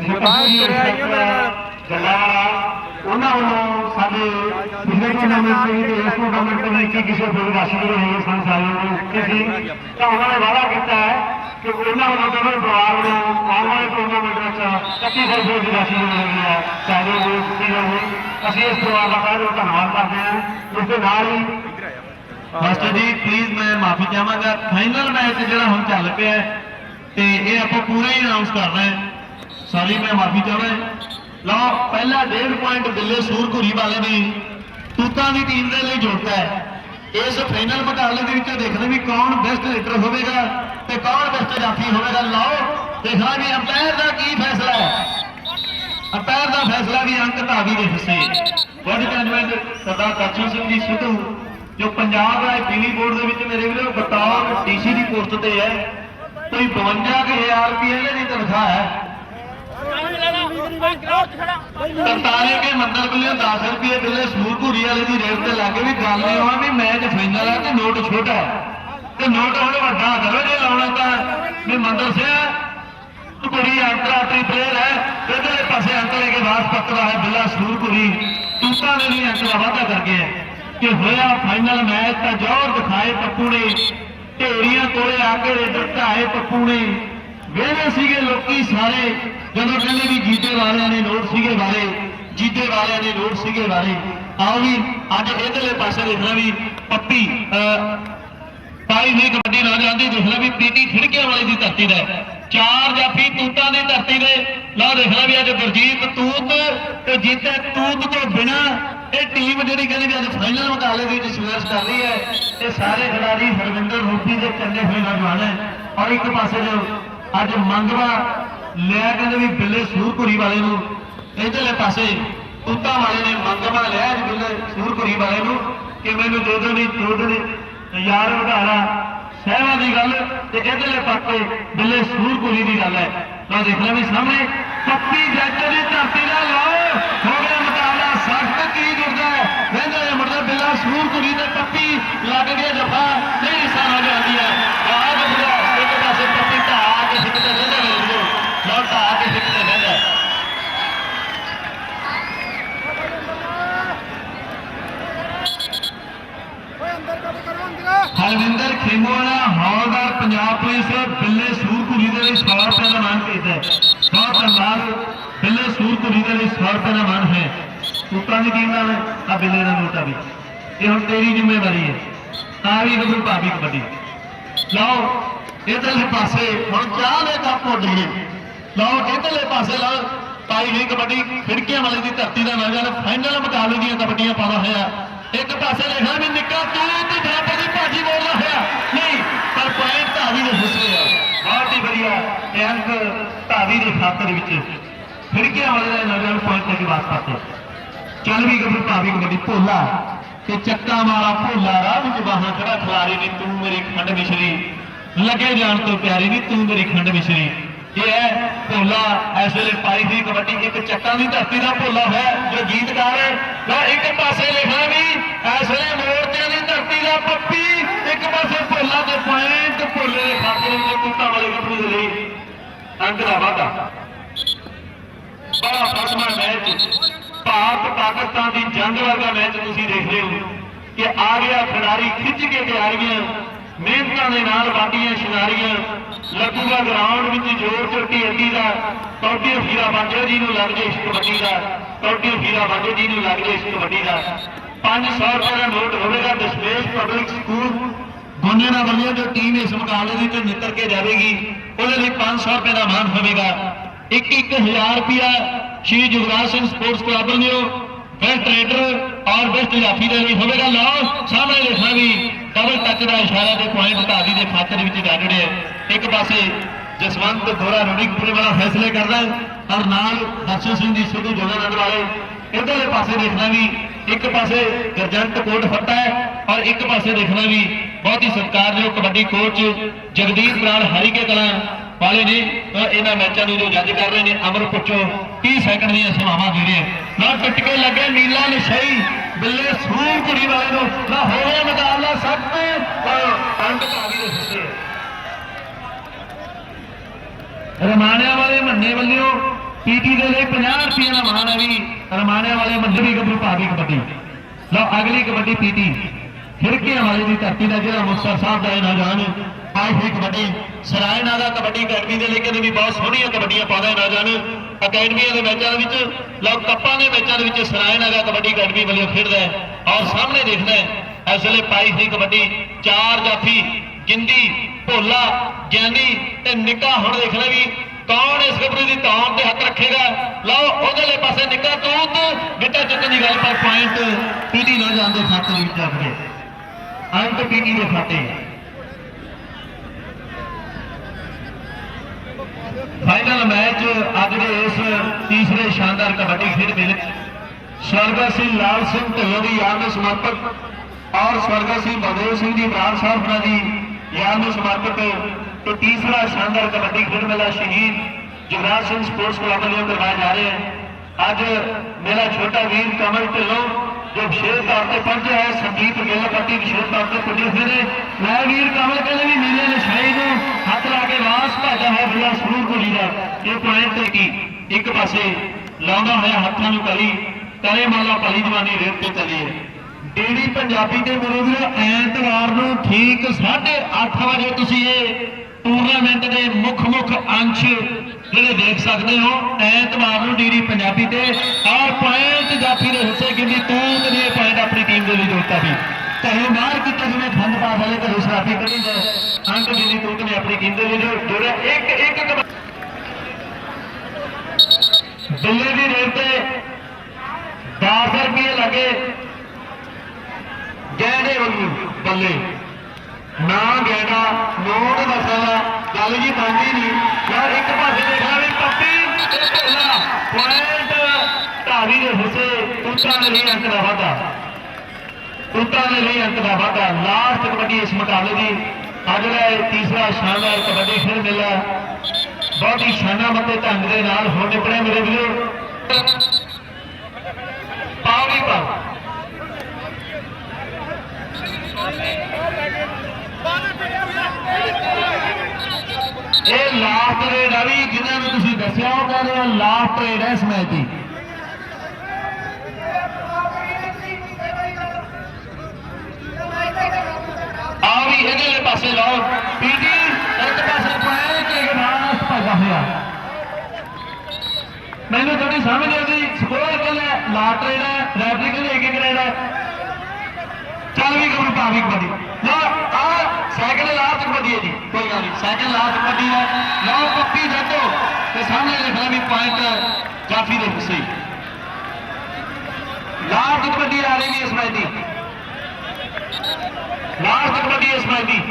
ਬਾਹਰ ਤੁਰਿਆ ਹੀ ਉਹਨਾਂ ਨਾਲ ਉਹਨਾਂ ਵੱਲੋਂ ਸਾਡੇ ਪਿਛਲੇ ਟੂਰਨਾਮੈਂਟ ਦੇ ਇਸ ਟੂਰਨਾਮੈਂਟ ਦੇ ਵਿੱਚ ਕਿਸੇ ਹੋਰ ਰਾਸ਼ੀ ਦੇ ਰਹੇ ਸਨ ਸਾਰਿਆਂ ਨੂੰ ਕਿਸੇ ਤਾਂ ਉਹਨਾਂ ਨੇ ਵਾਅਦਾ ਕੀਤਾ ਹੈ ਕਿ ਉਹਨਾਂ ਵੱਲੋਂ ਦੋਵੇਂ ਪਰਿਵਾਰ ਨੂੰ ਆਉਣ ਵਾਲੇ ਟੂਰਨਾਮੈਂਟ ਵਿੱਚ 2500 ਰੁਪਏ ਦੀ ਰਾਸ਼ੀ ਮਿਲੇਗੀ ਹੈ ਚਾਹੇ ਉਹ ਦਿੱਤੀ ਜਾਵੇ ਅਸੀਂ ਇਸ ਪਰਿਵਾਰ ਦਾ ਬਹੁਤ ਧੰਨਵਾਦ ਕਰਦੇ ਹਾਂ ਇਸ ਦੇ ਨਾਲ ਹੀ ਮਾਸਟਰ ਜੀ ਪਲੀਜ਼ ਮੈਂ ਮਾਫੀ ਚਾਹਾਂਗਾ ਫਾਈਨਲ ਮੈਚ ਜਿਹੜਾ ਹੁਣ ਚੱਲ ਪਿਆ ਤੇ ਇਹ ਆਪਾਂ ਪੂਰਾ ਹੀ ਅਨਾਉਂਸ ਕਰਨਾ ਹੈ। ਸੌਰੀ ਮੈਂ ਮਾਫੀ ਚਾਹੁੰਦਾ ਲਓ, ਪਹਿਲਾ 1.5 ਪੁਆਇੰਟ ਦਿੱਲੇ ਸੂਰਘੁਰੀ ਵਾਲੇ ਨੇ। ਤੂਤਾਂ ਦੀ ਟੀਮ ਦੇ ਲਈ ਜੋੜਤਾ ਹੈ। ਇਸ ਫਾਈਨਲ ਮੁਕਾਬਲੇ ਦੇ ਵਿੱਚ ਦੇਖਦੇ ਵੀ ਕੌਣ ਬੈਸਟ ਹਿੱਟਰ ਹੋਵੇਗਾ ਤੇ ਕੌਣ ਬੈਸਟ ਜਾਫੀ ਹੋਵੇਗਾ। ਲਓ, ਦੇਖਣਾ ਵੀ ਅੰਪਾਇਰ ਦਾ ਕੀ ਫੈਸਲਾ ਹੈ। ਅੰਪਾਇਰ ਦਾ ਫੈਸਲਾ ਵੀ ਅੰਕ ਧਾਵੀ ਦੇ ਹਿੱਸੇ। ਗੁੱਡ ਜਜਮੈਂਟ ਸਰਦਾਰ ਕਰਸ਼ਨ ਸਿੰਘ ਜੀ ਸਿੱਧੂ, ਜੋ ਪੰਜਾਬ ਦਾ ਟੀਵੀ ਬੋਰਡ ਦੇ ਵਿੱਚ ਮੇਰੇ ਵੀਰੋ ਬਤੌਰ ਡੀਸੀ ਦੀ ਪੋਸਟ ਤੇ ਹੈ। ਕੋਈ 52000 ਰੁਪਏ ਇਹਦੇ ਦੀ ਤਨਖਾਹ ਹੈ। ਤਰਤਾਰੇ ਕੇ ਮੰਦਰ ਵੱਲੋਂ 10 ਰੁਪਏ ਬਿੱਲੇ ਸੂਰ ਘੂਰੀ ਵਾਲੇ ਦੀ ਰੇਟ ਤੇ ਲੱਗੇ ਵੀ ਗੱਲ ਇਹ ਹੋਆ ਵੀ ਮੈਚ ਫਾਈਨਲ ਹੈ ਤੇ ਨੋਟ ਛੋਟਾ ਹੈ ਤੇ ਨੋਟ ਹੁਣ ਵੱਡਾ ਕਰੋ ਜੇ ਲਾਉਣਾ ਤਾਂ ਵੀ ਮੰਦਰ ਸਿੰਘ ਕੁੜੀ ਅੰਤਰਰਾਸ਼ਟਰੀ ਪਲੇਅਰ ਹੈ ਇਧਰਲੇ ਪਾਸੇ ਅੰਕ ਲੈ ਕੇ ਵਾਸ ਪੱਕਦਾ ਹੈ ਬਿੱਲਾ ਸੂਰ ਘੂਰੀ। ਤੂਤਾਂ ਨੇ ਵੀ ਅੰਕ ਦਾ ਵਾਅਦਾ ਕਰਕੇ ਹੈ ਕਿ ਹੋਇਆ ਫਾਈਨਲ ਮੈਚ ਤਾਂ ਜ਼ੋਰ ਦਿਖਾਏ ਪੱਪੂ ਨੇ। ਢੇਰੀਆਂ ਕੋਲੇ ਆ ਕੇ ਰੇਡਰ ਢਾਏ ਸੀਗੇ ਲੋਕੀ ਸਾਰੇ, ਜਦੋਂ ਕਹਿੰਦੇ ਵੀ ਜੀਤੇ ਵਾਲਿਆਂ ਨੇ ਨੋਟ ਸੀਗੇ ਵਾਲੇ ਜੀਤੇ ਵਾਲਿਆਂ ਨੇ ਨੋਟ ਸੀਗੇ ਵਾਲੇ ਆਓ ਵੀ ਅੱਜ ਇਧਰਲੇ ਪਾਸੇ ਦੇਖਣਾ ਵੀ ਪੱਪੀ ਪਾਈ ਹੋਈ ਕਬੱਡੀ ਨੌਜਵਾਨ ਦੀ ਦੇਖ ਵੀ ਪੀਟੀ ਖਿੜਕਿਆਂ ਵਾਲੀ ਦੀ ਧਰਤੀ ਦਾ ਚਾਰ ਜਾਫੀ ਤੂਤਾਂ ਦੀ ਧਰਤੀ ਦੇ ਲਓ ਦੇਖ ਲੈ ਵੀ ਅੱਜ ਗੁਰਜੀਤ ਤੂਤ ਤੇ ਜੀਤੇ ਤੂਤ ਤੋਂ ਬਿਨਾ ਇਹ ਟੀਮ ਜਿਹੜੀ ਕਹਿੰਦੀ ਵੀ ਅੱਜ ਫਾਈਨਲ ਮੁਕਾਬਲੇ ਦੇ ਵਿੱਚ ਸੰਘਰਸ਼ ਕਰ ਰਹੀ ਹੈ, ਇਹ ਸਾਰੇ ਖਿਡਾਰੀ ਹਰਵਿੰਦਰ ਰੂਪੀ ਦੇ ਚੰਗੇ ਹੋਏ ਨੌਜਵਾਨ ਹੈ। ਔਰ ਇੱਕ ਪਾਸੇ ਜੋ ਅੱਜ ਮੰਗਵਾ ਲੈ ਕਹਿੰਦੇ ਵੀ ਬਿੱਲੇ ਸੂਰਪੁਰੀ ਵਾਲੇ ਨੂੰ। ਇਧਰਲੇ ਪਾਸੇ ਤੂਤਾਂ ਵਾਲੇ ਨੇ ਮੰਗਵਾ ਲਿਆ ਜੀ ਬਿੱਲੇ ਸੂਰਪੁਰੀ ਵਾਲੇ ਨੂੰ ਕਿ ਮੈਨੂੰ ਦੋ ਦੋ ਨਹੀਂ ਦੋ ਦੋ ਯਾਰ ਵਧਾਰਾ ਸਹਿਵਾ ਦੀ ਗੱਲ ਤੇ ਇਧਰਲੇ ਪਾਸੇ ਬਿੱਲੇ ਸੂਰਪੁਰੀ ਦੀ ਗੱਲ ਹੈ। ਤਾਂ ਦੇਖ ਲੈ ਵੀ ਸਾਹਮਣੇ ਪੱਪੀ ਜੱਟ ਦੀ ਧਰਤੀ ਦਾ ਲਾਓ। ਹੋ ਗਿਆ ਮੁਕਾਬਲਾ, ਸਖਤ ਕੀ ਜੁੜਦਾ ਹੈ। ਕਹਿੰਦੇ ਨੇ ਮੁਰਦਾ ਬਿੱਲਾ ਸੂਰਪੁਰੀ ਤੇ ਪੱਪੀ ਲੱਗ ਗਿਆ। ਹਰਵਿੰਦਰ ਖੇਮੋਵਾਲਾ ਹੌਲਦਾਰ ਪੰਜਾਬ ਪੁਲਿਸ ਬਿੱਲੇ ਸੂਰਪੁਰੀ ਦੇ ਲਈ 100 ਰੁਪਏ ਦਾ ਮਾਨ ਕੀਤਾ ਹੈ। ਬਹੁਤ ਧੰਨਵਾਦ। ਬਿੱਲੇ ਸੂਰਪੁਰੀ ਦੇ ਲਈ 100 ਰੁਪਏ ਦਾ ਮਾਨ ਹੈ। ਸੂਤਰਾਂ ਦੀ ਟੀਮ ਨਾਲ ਆ ਬਿੱਲੇ ਦਾ ਨੋਟ ਵੀ। ਇਹ ਹੁਣ ਤੇਰੀ ਜ਼ਿੰਮੇਵਾਰੀ ਹੈ। ਤਾਂ ਵੀ ਗੱਭਰੂ ਭਾਬੀ ਕਬੱਡੀ। ਲਓ, ਇਧਰਲੇ ਪਾਸੇ, ਹੁਣ ਚਾਹ ਦੇ ਕੱਪ ਉੱਡਣੇ ਲਓ, ਇਧਰਲੇ ਪਾਸੇ ਲਓ ਪਾਈ ਗਈ ਕਬੱਡੀ। ਖਿੜਕੀਆਂ ਵਾਲੇ ਦੀ ਧਰਤੀ ਦਾ ਨੌਜਵਾਨ ਫਾਈਨਲ ਮੁਕਾਬਲੇ ਦੀਆਂ ਕਬੱਡੀਆਂ ਪਾਉਣਾ ਹੋਇਆ। ਇੱਕ ਪਾਸੇ ਲਿਖਿਆ ਵੀ ਨਿੱਕਾ, ਤੂੰ ਤੇ ਬਰਾਬਰ ਦੀ ਭਾਜੀ ਬੋਲਦਾ ਹੋਇਆ। ਨਹੀਂ, ਪਰ ਪੁਆਇੰਟ ਧਾਵੀ ਦੇ ਹਿੱਸੇ ਆ। ਬਹੁਤ ਹੀ ਵਧੀਆ ਇਹ ਅੰਕ ਧਾਵੀ ਦੇ ਖਾਤਰ ਵਿੱਚ ਖਿੜਕੀਆਂ ਵਾਲੇ ਦਾ ਨੌਜਵਾਨ ਪੁਆਇੰਟ ਤੇ ਬਾਤ ਪਾਤੇ ਚੱਲ ਵੀ ਗੱਭਰੂ ਭਾਵੀ ਕਬੱਡੀ ਭੋਲਾ ਤੇ ਚੱਕਾ ਵਾਲਾ ਭੋਲਾ, ਰਾਹ ਵਿੱਚ ਬਾਹਾਂ ਖੜਾ ਖਿਲਾਰੀ ਨੀ, ਤੂੰ ਮੇਰੀ ਖੰਡ ਮਿਸ਼ਰੀ। ਲੱਗੇ ਜਾਣ ਤੋਂ ਪਿਆਰੀ ਨੀ, ਤੂੰ ਮੇਰੀ ਖੰਡ ਮਿਸ਼ਰੀ। ਇਹ ਹੈ ਭੋਲਾ ਇਸ ਵੇਲੇ ਪਾਈ ਦੀ ਕਬੱਡੀ, ਇੱਕ ਚੱਕਾਂ ਦੀ ਧਰਤੀ ਦਾ ਭੋਲਾ ਹੈ ਜੋ ਗੀਤਕਾਰ ਹੈ ਲਓ ਇੱਕ ਪਾਸੇ ਲਿਖਿਆ ਵੀ ਇਸ ਵੇਲੇ ਮੋਰਚਿਆਂ ਦੀ ਧਰਤੀ ਦਾ ਪੱਪੀ, ਇੱਕ ਪਾਸੇ ਭੋਲਾ ਤੇ ਭੋਲੇ ਦੇ ਖਾਤੇ ਵਿੱਚ ਕੁੱਤਾ ਵਾਲੇ ਗੱਭਰੂ ਦੇ ਲਈ ਅੰਕ ਦਾ ਵਾਧਾ। ਬੜਾ ਫਸਮਾ ਮੈਚ। ਭਾਰਤ ਪਾਕਿਸਤਾਨ ਦੀ ਜੰਗ ਵਰਗਾ ਮੈਚ ਤੁਸੀਂ ਦੇਖਦੇ ਹੋ ਕਿ ਆ ਗਿਆ ਖਿਡਾਰੀ ਖਿੱਚ ਕੇ ਤਿਆਰੀਆਂ ਮਿਹਨਤਾਂ ਦੇ ਨਾਲ ਵਾਡੀਆਂ ਸ਼ਿਨਾਰੀਆਂ, ਲੱਗੂਗਾ ਗਰਾਊਂਡ ਵਿੱਚ ਜੋਰ ਚੋਟੀ ਅੱਡੀ ਦਾ ਕੌਡੀ ਹੀਰਾ ਬਾਜੋ ਜੀ ਨੂੰ ਲੱਗ ਜੇ ਇਸ ਕਬੱਡੀ ਦਾ ਕੌਡੀ ਹੀਰਾ ਬਾਜੋ ਜੀ ਨੂੰ ਲੱਗ ਜੇ ਇਸ ਕਬੱਡੀ ਦਾ। 500 ਰੁਪਏ ਦਾ ਨੋਟ ਹੋਵੇਗਾ, ਦਸ਼ਮੇਸ਼ ਪਬਲਿਕ ਸਕੂਲ ਗੋਨੇਰਾ ਵੱਲੋਂ ਜੋ ਟੀਮ ਇਸ ਮੁਕਾਬਲੇ ਦੇ ਵਿੱਚ ਨਿਕਲ ਕੇ ਜਾਵੇਗੀ। ਉਹਦੇ ਲਈ 500 ਰੁਪਏ ਦਾ ਮਾਨ ਹੋਵੇਗਾ। ਇੱਕ ਇੱਕ ਹਜ਼ਾਰ ਰੁਪਿਆ ਸ਼੍ਰੀ ਜੁਗਰਾਜ ਸਿੰਘ ਸਪੋਰਟਸ ਕਲੱਬ ਵੱਲੋਂ ਬੈਸਟ ਰੇਡਰ ਔਰ ਬੈਸਟ ਜਾਫੀ ਦੇ ਲਈ ਹੋਵੇਗਾ। ਲਓ, ਸਾਹਮਣੇ ਦੇਖਣਾ ਵੀ ਡਬਲ ਟੱਚ ਦਾ ਇਸ਼ਾਰਾ ਤੇ ਪੁਆਇੰਟ ਧਾਵੀ ਦੇ ਖਾਤੇ ਵਿੱਚ ਗਾੜੜੇ ਇੱਕ ਪਾਸੇ ਜਸਵੰਤ ਗੋਰਾ ਰੋਡਿਕਪੁਰ ਵਾਲਾ ਫੈਸਲੇ ਕਰਦਾ ਔਰ ਨਾਲ ਦਰਸ਼ਨ ਸਿੰਘ ਦੀ ਸਿੱਧੂ ਜੋਗਾਨੰਦ ਵਾਲੇ ਇਧਰਲੇ ਪਾਸੇ ਦੇਖਣਾ ਵੀ ਇੱਕ ਪਾਸੇ ਗਰਜੰਟ ਕੋਟ ਫੱਟਾ ਹੈ ਔਰ ਇੱਕ ਪਾਸੇ ਦੇਖਣਾ ਵੀ ਬਹੁਤ ਹੀ ਸਤਿਕਾਰਯੋਗ ਕਬੱਡੀ ਕੋਚ ਜਗਦੀਪ ਬਰਾੜ ਹਰੀਕੇ ਕਲਾਂ ਵਾਲੇ ਨੇ ਇਹਨਾਂ ਮੈਚਾਂ ਨੂੰ ਜੋ ਜੱਜ ਕਰ ਰਹੇ ਨੇ ਅਮਰ ਪੁੱਛੋ 30 ਸੈਕਿੰਡ ਦੀਆਂ ਸਮਾਵਾਂ ਦੇ ਰਹੇ ਨਾਲ ਟੁੱਟ ਕੇ ਲੱਗੇ ਨੀਲਾ ਨਸ਼ਈ। ਬਿੱਲੇ ਸੂਰ ਕੁੜੀ ਵਾਲੇ ਨੂੰ, ਨਾ ਹੋਵੇ ਮੁਕਾਬਲਾ ਸਭ ਤੋਂ ਅੰਡ ਭਾਵੀ ਦੇ ਹਿੱਸੇ ਰਮਾਣਿਆਂ ਵਾਲੇ ਮੰਨੇ ਵੱਲੋਂ ਪੀਟੀ ਦੇ ਲਈ 50 ਰੁਪਏ ਦਾ ਮਾਨ ਹੈ ਵੀ, ਰਮਾਣਿਆਂ ਵਾਲੇ ਮੰਦਰੀ ਗੱਭਰੂ ਭਾਵੀ ਕਬੱਡੀ। ਲਓ, ਅਗਲੀ ਕਬੱਡੀ ਪੀਟੀ ਫਿਰਕਿਆਂ ਵਾਲੇ ਦੀ ਧਰਤੀ ਦਾ ਜਿਹੜਾ ਮੁਕਤਸਰ ਸਾਹਿਬ ਦਾ ਇਹ ਨੌਜਵਾਨ ਆਈ ਹੋਈ ਕਬੱਡੀ। ਸਰਾਏ ਦਾ ਕਬੱਡੀ ਅਕੈਡਮੀ ਦੇ ਲਈ ਕਹਿੰਦੇ ਵੀ ਬਹੁਤ ਸੋਹਣੀਆਂ ਕਬੱਡੀਆਂ ਪਾਉਂਦਾ ਇਹ ਨੌਜਵਾਨ। ਅਕੈਡਮੀਆਂ ਦੇ ਮੈਚਾਂ ਵਿੱਚ ਲਓ ਕੱਪਾਂ ਦੇ ਮੈਚਾਂ ਦੇ ਵਿੱਚ ਸਰਾਏ ਕਬੱਡੀ ਅਕੈਡਮੀ ਵੱਲੋਂ ਖੇਡਦਾ ਹੈ ਔਰ ਸਾਹਮਣੇ ਦੇਖਦਾ ਹੈ, ਇਸ ਵੇਲੇ ਪਾਈ ਹੋਈ ਕਬੱਡੀ, ਚਾਰ ਜਾਫੀ ਗਿੰਦੀ, ਭੋਲਾ ਗਿਆਨੀ ਤੇ ਨਿੱਕਾ ਹੁਣ ਦੇਖ ਲੈ ਵੀ ਕੌਣ ਇਸ ਗੱਭਰੂ ਦੀ ਤੌਣ ਤੇ ਹੱਥ ਰੱਖੇਗਾ। ਲਓ, ਉਹਦੇ ਪਾਸੇ ਨਿੱਕਾ ਤੂਤ, ਗਿੱਟਾ ਚੁੱਕਣ ਦੀ ਗੱਲ ਪਰ ਪੁਆਇੰਟ ਪੀਟੀ ਨਾ ਜਾਂਦੇ ਖਾਤੇ ਦੇ ਵਿੱਚ ਆਪਣੇ ਅੰਕ ਪੀਟੀ ਦੇ ਖਾਤੇ। ਫਾਈਨਲ ਮੈਚ ਅੱਜ ਦੇ ਇਸ ਤੀਸਰੇ ਸ਼ਾਨਦਾਰ ਕਬੱਡੀ ਖੇਡ ਮੇਲੇ ਸਵਰਗਾ ਸਿੰਘ ਲਾਲ ਸਿੰਘ ਢਿੱਲੋਂ ਦੀ ਯਾਦ ਨੂੰ ਸਮਰਪਿਤ ਔਰ ਸਵਰਗਾ ਸਿੰਘ ਬਲਦੇਵ ਸਿੰਘ ਜੀ ਬਰਾੜ ਸਾਹਿਬ ਉਹਨਾਂ ਦੀ ਯਾਦ ਨੂੰ ਸਮਰਪਿਤ ਤੇ ਤੀਸਰਾ ਸ਼ਾਨਦਾਰ ਕਬੱਡੀ ਖੇਡ ਮੇਲਾ ਸ਼ਹੀਦ ਜਗਰਾਜ ਸਿੰਘ ਸਪੋਰਟਸ ਕਲੱਬ ਵੱਲੋਂ ਕਰਵਾਇਆ ਜਾ ਰਿਹਾ ਹੈ। ਅੱਜ ਮੇਰਾ ਛੋਟਾ ਵੀਰ ਕਮਲ ਢਿੱਲੋਂ ਜੋ ਵਿਸ਼ੇਸ਼ ਤੌਰ ਤੇ ਪਹੁੰਚਿਆ ਹੈ ਸੰਗੀਤ ਗਿੱਲ ਪੱਟੀ ਵਿਸ਼ੇਸ਼ ਤੌਰ ਤੇ ਪੁੱਜੇ ਹੋਏ ਨੇ। ਮੈਂ ਵੀਰ ਕਮਲ ਕਹਿੰਦੇ ਵੀ ਮੇਰੇ ਨਿਸ਼ਾਈ ਨੂੰ ਹੱਥ ਲਾ ਕੇ ਵਾਸ ਭਾਜਾ ਹੈ ਬਿਲਾ ਸਰੂਰ ਕੋਲੀ ਦਾ ਇਹ ਪੁਆਇੰਟ ਤੇ ਕੀ ਇੱਕ ਪਾਸੇ ਲਾਉਂਦਾ ਹੋਇਆ ਹੱਥਾਂ ਨੂੰ ਕਲੀ ਕਰੇ ਮਾਲਾ ਭਲੀ ਜਵਾਨੀ ਰੇਤ ਤੇ ਚੱਲੀ ਹੈ। ਡੀਡੀ ਪੰਜਾਬੀ ਦੇ ਮੇਰੇ ਵੀਰੋ, ਐਤਵਾਰ ਨੂੰ ਠੀਕ 8:30 ਵਜੇ ਤੁਸੀਂ ਇਹ ਟੂਰਨਾਮੈਂਟ ਦੇ ਮੁੱਖ ਮੁੱਖ ਅੰਸ਼ ਜਿਹੜੇ ਦੇਖ ਸਕਦੇ ਹੋ, ਐਤਵਾਰ ਨੂੰ ਡੀਰੀ ਪੰਜਾਬੀ ਤੇ ਔਰ ਪੁਆਇੰਟ ਜਾਫੀ ਦੇ ਹਿੱਸੇ ਗਿੰਦੀ ਤੂਤ ਨੇ ਪੁਆਇੰਟ ਆਪਣੀ ਟੀਮ ਦੇ ਲਈ ਜੋੜਤਾ ਵੀ। ਘਰੋਂ ਬਾਹਰ ਕੀਤਾ ਜਿਵੇਂ ਫੰਡ ਪਾ ਵਾਲੇ ਘਰੋਂ ਸ਼ਰਾਬੀ ਕੱਢੀ ਜਾਏ ਅੰਕ ਗਿੰਦੀ ਤੂਤ ਨੇ ਆਪਣੀ ਟੀਮ ਦੇ ਲਈ ਜੋੜਿਆ। ਇੱਕ ਇੱਕ ਕਬੱਡੀ ਦਿੱਲੀ ਦੀ ਰੇਟ ਤੇ 10 ਰੁਪਏ ਲੱਗੇ? ਗਹਿਣੇ ਵਾਂਗੂ, ਬੱਲੇ। ਨਾ ਗਹਿਣਾ ਨੋਟ ਮਸਾਲਾ ਗੱਲ ਜੀ ਬਣਦੀ ਨਹੀਂ ਯਾਰ ਇੱਕ ਪਾਸੇ ਦੇਖਿਆ ਵੀ ਪੱਪੀ ਤੇ ਢੋਲਾ ਪੁਆਇੰਟ ਢਾਵੀ ਦੇ ਹਿੱਸੇ ਤੂਤਾਂ ਦੇ ਲਈ ਅੰਕ ਦਾ ਵਾਧਾ। ਤੂਤਾਂ ਦੇ ਲਈ ਅੰਕ ਦਾ ਵਾਧਾ। ਲਾਸਟ ਕਬੱਡੀ ਇਸ ਮੁਕਾਬਲੇ ਦੀ। ਅੱਜ ਦਾ ਤੀਸਰਾ ਸ਼ਾਨਦਾਰ ਕਬੱਡੀ ਖੇਡ ਮੇਲਾ। ਬਹੁਤ ਹੀ ਸ਼ਾਨਾਮਤੇ ਢੰਗ ਦੇ ਨਾਲ ਹੋ ਨਿਪੜਿਆ ਮੇਰੇ ਵੀਰੋ। ਪਾਓ ਵੀ ਪਾਓ ਇਹ ਲਾਸਟ ਰੇਡ ਆ ਵੀ, ਜਿਨ੍ਹਾਂ ਨੂੰ ਤੁਸੀਂ ਦੱਸਿਆ, ਉਹ ਕਹਿੰਦੇ ਆ ਲਾਸਟ ਰੇਡ ਹੈ ਇਸ ਮੈਚ ਦੀ। ਆ ਵੀ ਇਹਦੇ ਪਾਸੇ ਲਾਓ। ਪੀਟੀ, ਇੱਕ ਪਾਸੇ ਪਾਏ ਕਿ ਗਨਾਸ ਭੱਜਾ ਹੋਇਆ। ਮੈਨੂੰ ਤੁਹਾਡੀ ਸਮਝ ਆਉਂਦੀ ਸਕੋਰ ਕਹਿੰਦਾ ਲਾਸਟ ਰੇਡ ਹੈ ਰੈਫਰੀ ਕਹਿੰਦੇ ਇੱਕ ਇੱਕ ਰੇਡ ਹੈ। ਚੱਲ ਵੀ ਕਬਰ ਪਾਵੀ ਕਬੱਡੀ। ਲੋ ਆ ਸਾਈਕਲ ਲਾਸਟ ਕਬੱਡੀ ਹੈ ਜੀ। ਕੋਈ ਗੱਲ ਨਹੀਂ ਸਾਈਕਲ ਲਾ ਕਬੱਡੀ ਹੈ। ਲਓ, ਪੱਪੀ ਜੱਟੋ ਤੇ ਸਾਹਮਣੇ ਲਿਖਣਾ ਵੀ ਪੁਆਇੰਟ ਜਾਫੀ ਦੇ ਹਿੱਸੇ ਲਾਸਟ ਕਬੱਡੀ ਆ ਰਹੀ ਹੈ ਇਸ ਮੈਚ ਦੀ। ਲਾਸਟ ਕਬੱਡੀ ਇਸ ਮੈਚ ਦੀ।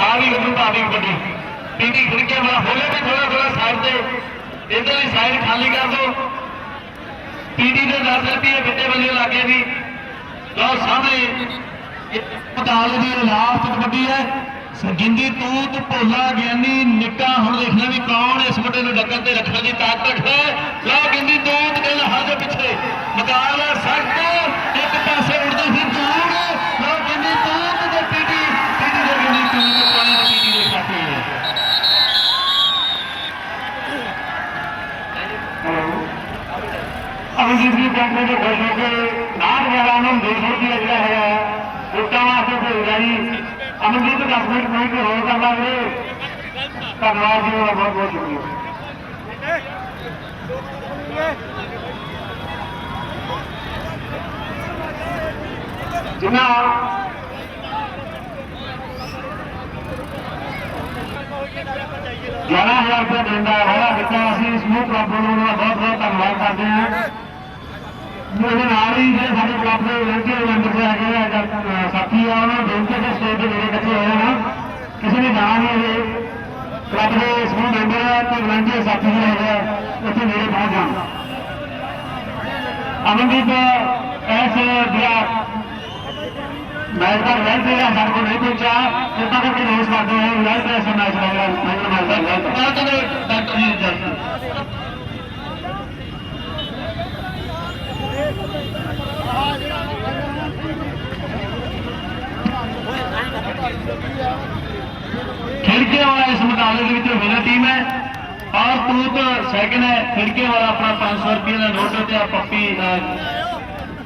ਆ ਵੀ ਗੱਭਰੂ ਭਾਵੀ ਕਬੱਡੀ। ਪੀਟੀ ਖਿੜਕੇ ਵਾਲਾ ਹੋਲੇ ਤੇ ਥੋੜਾ ਥੋੜਾ ਸਾਈਡ ਤੇ। ਇਧਰਲੀ ਸਾਈਡ ਖਾਲੀ ਕਰ ਦਿਓ। ਪੀਟੀ ਦੇ 10 ਰੁਪਏ ਬਿੱਟੇ ਵੱਲੇ ਲੱਗੇ ਵੀ ਲਓ ਸਾਹਮਣੇ ਪਤਾਲ ਦੀ ਲਾਸਟ ਕਬੱਡੀ ਹੈ। ਸਰਜਿੰਦੀ ਤੂਤ, ਭੋਲਾ, ਗਿਆਨੀ, ਨਿੱਕਾ, ਹੁਣ ਦੇਖਣਾ ਵੀ ਕੌਣ ਇਸ ਵੱਡੇ ਨੂੰ ਡੱਕਣ ਤੇ ਰੱਖਣ ਦੀ ਤਾਕਤ ਰੱਖਦਾ ਹੈ। ਲਓ ਗਿੰਦੀ ਤੂਤ ਦੇ ਹੱਥ ਪਿੱਛੇ ਮੁਕਾਬਲਾ ਸਖਤ ਇੱਕ ਪਾਸੇ ਉੜਦਾ ਫਿਰ ਦੂਰ ਲਓ ਗਿੰਦੀ ਤੂਤ ਤੇ ਪੀਟੀ ਪੀਟੀ ਦੇ ਗਿੰਦੀ ਤੂਤ ਪੁਆਇੰਟ ਪੀਟੀ ਦੇ ਖਾਤੇ ਹੈ ਅਭਿਜੀਤ ਜੀ ਬੈਂਕ ਦੇ ਖੁਸ਼ ਹੋ ਕੇ ਨਾਟ ਵਾਲਾ ਨੂੰ 200 ਰੁਪਏ ਜਿਹੜਾ ਹੈਗਾ ਵੋਟਾਂ ਵਾਸਤੇ ਭੇਜਿਆ ਜੀ ਅਮਨਜੀਤ 10 ਮਿੰਟ ਨਹੀਂ ਤੇ ਹੋਰ ਕਰ ਲਾਂਗੇ ਧੰਨਵਾਦ ਜੀ ਦਾ ਬਹੁਤ ਬਹੁਤ ਸ਼ੁਕਰੀਆ ਜਨਾਬ ਗਿਆਰਾਂ ਹਜ਼ਾਰ ਰੁਪਏ ਦਿੰਦਾ ਵਾਲਾ ਦਿੱਤਾ ਅਸੀਂ ਸਮੂਹ ਕਲੱਬ ਨੂੰ ਉਹਨਾਂ ਦਾ ਬਹੁਤ ਬਹੁਤ ਧੰਨਵਾਦ ਕਰਦੇ ਹਾਂ। ਮੇਰੇ ਨਾਲ ਹੀ ਜਿਹੜੇ ਸਾਡੇ ਕਲੱਬ ਦੇ ਵਲੰਟੀਅਰ ਮੈਂਬਰ ਹੈਗੇ ਆ ਸਾਥੀ ਆ, ਉਹਨਾਂ ਨੂੰ ਬੇਨਤੀ ਹੈ ਕਿ ਸਟੇਜ ਦੇ ਨੇੜੇ ਇਕੱਠੇ ਹੋਏ ਨਾ ਕਿਸੇ ਨੇ ਜਾਣਾ ਨਹੀਂ ਇਹ ਕਲੱਬ ਦੇ ਸਮੂਹ ਮੈਂਬਰ ਆ ਤੇ ਵਲੰਟੀਅਰ ਸਾਥੀ ਜਿਹੜੇ ਹੈਗੇ ਆ ਉੱਥੇ ਨੇੜੇ ਪਹੁੰਚ ਜਾਣ ਅਮਨਦੀਪ ਐਸ ਜਿਹੜਾ ਮੈਚ ਦਾ ਰਿਜ਼ਲਟ ਜਿਹੜਾ ਸਾਡੇ ਕੋਲ ਨਹੀਂ ਪਹੁੰਚਾ ਕਿਰਪਾ ਕਰਕੇ ਨੋਟ ਕਰਦੇ ਹੋ ਰਿਜ਼ਲਟ ਐਸਾ ਮੈਚ ਦਾ ਜਿਹੜਾ ਫਾਈਨਲ ਮੈਚ ਦਾ ਰਿਜ਼ਲਟ ਤਾਂ ਚਲੋ ਡਾਕਟਰ ਜੀ ਜਲਦੀ ਖਿੜਕੇ ਵਾਲਾ ਇਸ ਮੁਕਾਬਲੇ ਦੇ ਵਿੱਚ ਵਿਨਰ ਟੀਮ ਹੈ। ਔਰ ਤੂਤ ਸੈਕਿੰਡ ਹੈ। ਖਿੜਕੇ ਵਾਲਾ ਆਪਣਾ 500 ਰੁਪਏ ਦਾ ਨੋਟ ਤੇ ਆ ਪੱਪੀ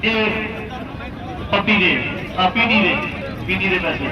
ਇਹ ਪੱਪੀ ਦੇ, ਆ ਪੀਡੀ ਦੇ ਪੀਡੀ ਦੇ ਪੈਸੇ।